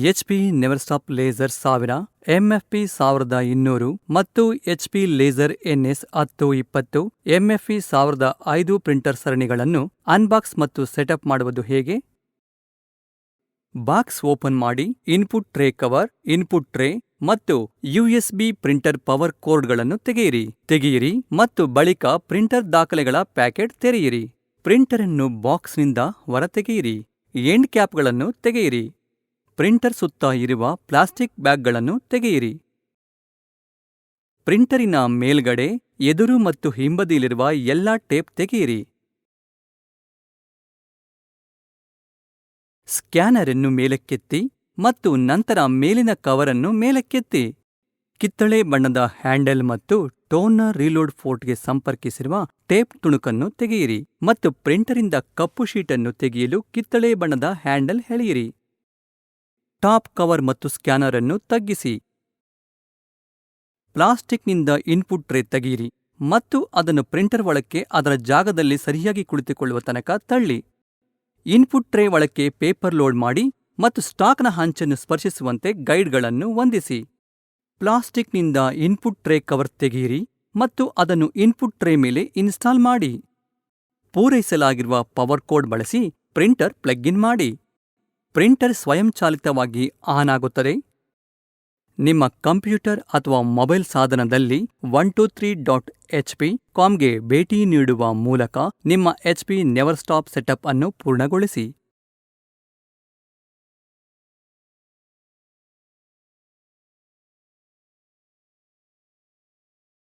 HP ನೆವರ್ಸ್ಟಾಪ್ laser ಸಾವಿರ ಎಂಎಫ್ಪಿ ಸಾವಿರದ ಇನ್ನೂರು ಮತ್ತು ಎಚ್ಪಿ ಲೇಸರ್ ಎನ್ಎಸ್ ಹತ್ತು, ಇಪ್ಪತ್ತು ಎಂಎಫ್ಇ ಸಾವಿರದ ಐದು ಪ್ರಿಂಟರ್ ಸರಣಿಗಳನ್ನು ಅನ್ಬಾಕ್ಸ್ ಮತ್ತು ಸೆಟಪ್ ಮಾಡುವುದು ಹೇಗೆ? ಬಾಕ್ಸ್ ಓಪನ್ ಮಾಡಿ input tray cover input tray ಮತ್ತು ಯುಎಸ್ಬಿ ಪ್ರಿಂಟರ್ ಪವರ್ ಕೋರ್ಡ್ಗಳನ್ನು ತೆಗೆಯಿರಿ. ತೆಗೆಯಿರಿ ಮತ್ತು ಬಳಿಕ ಪ್ರಿಂಟರ್ ದಾಖಲೆಗಳ ಪ್ಯಾಕೆಟ್ ತೆರೆಯಿರಿ. ಪ್ರಿಂಟರ್ ಅನ್ನು ಬಾಕ್ಸ್ನಿಂದ ಹೊರತೆಗೆಯಿರಿ. ಎಂಡ್ ಕ್ಯಾಪ್ಗಳನ್ನು ತೆಗೆಯಿರಿ. ಪ್ರಿಂಟರ್ ಸುತ್ತ ಇರುವ ಪ್ಲಾಸ್ಟಿಕ್ ಬ್ಯಾಗ್ಗಳನ್ನು ತೆಗೆಯಿರಿ. ಪ್ರಿಂಟರಿನ ಮೇಲ್ಗಡೆ ಎದುರು ಮತ್ತು ಹಿಂಬದಿಯಲ್ಲಿರುವ ಎಲ್ಲಾ ಟೇಪ್ ತೆಗೆಯಿರಿ. ಸ್ಕ್ಯಾನರ್ ಅನ್ನು ಮೇಲಕ್ಕೆತ್ತಿ ಮತ್ತು ನಂತರ ಮೇಲಿನ ಕವರ್ ಅನ್ನು ಮೇಲಕ್ಕೆತ್ತಿ. ಕಿತ್ತಳೆ ಬಣ್ಣದ ಹ್ಯಾಂಡಲ್ ಮತ್ತು ಟೋನರ್ ರೀಲೋಡ್ ಫೋರ್ಟ್ಗೆ ಸಂಪರ್ಕಿಸಿರುವ ಟೇಪ್ ತುಣುಕನ್ನು ತೆಗೆಯಿರಿ ಮತ್ತು ಪ್ರಿಂಟರಿಂದ ಕಪ್ಪು ಶೀಟನ್ನು ತೆಗೆಯಲು ಕಿತ್ತಳೆ ಬಣ್ಣದ ಹ್ಯಾಂಡಲ್ ಎಳೆಯಿರಿ. ಟಾಪ್ ಕವರ್ ಮತ್ತು ಸ್ಕ್ಯಾನರ್ ಅನ್ನು ತಗ್ಗಿಸಿ. ಪ್ಲಾಸ್ಟಿಕ್ನಿಂದ ಇನ್ಪುಟ್ ಟ್ರೇ ತೆಗೆಯಿರಿ ಮತ್ತು ಅದನ್ನು ಪ್ರಿಂಟರ್ ಒಳಕ್ಕೆ ಅದರ ಜಾಗದಲ್ಲಿ ಸರಿಯಾಗಿ ಕುಳಿತುಕೊಳ್ಳುವ ತನಕ ತಳ್ಳಿ. ಇನ್ಪುಟ್ ಟ್ರೇ ಒಳಕ್ಕೆ ಪೇಪರ್ ಲೋಡ್ ಮಾಡಿ ಮತ್ತು ಸ್ಟಾಕ್ನ ಹಂಚನ್ನು ಸ್ಪರ್ಶಿಸುವಂತೆ ಗೈಡ್ಗಳನ್ನು ಹೊಂದಿಸಿ. ಪ್ಲಾಸ್ಟಿಕ್ನಿಂದ ಇನ್ಪುಟ್ ಟ್ರೇ ಕವರ್ ತೆಗೆಯಿರಿ ಮತ್ತು ಅದನ್ನು ಇನ್ಪುಟ್ ಟ್ರೇ ಮೇಲೆ ಇನ್ಸ್ಟಾಲ್ ಮಾಡಿ. ಪೂರೈಸಲಾಗಿರುವ ಪವರ್ ಕೋಡ್ ಬಳಸಿ ಪ್ರಿಂಟರ್ ಪ್ಲಗ್ ಇನ್ ಮಾಡಿ. ಪ್ರಿಂಟರ್ ಸ್ವಯಂಚಾಲಿತವಾಗಿ ಆನ್ ಆಗುತ್ತದೆ. ನಿಮ್ಮ ಕಂಪ್ಯೂಟರ್ ಅಥವಾ ಮೊಬೈಲ್ ಸಾಧನದಲ್ಲಿ one two three dot H P ಕಾಮ್ಗೆ ಭೇಟಿ ನೀಡುವ ಮೂಲಕ ನಿಮ್ಮ H P never stop setup ಅನ್ನು ಪೂರ್ಣಗೊಳಿಸಿ.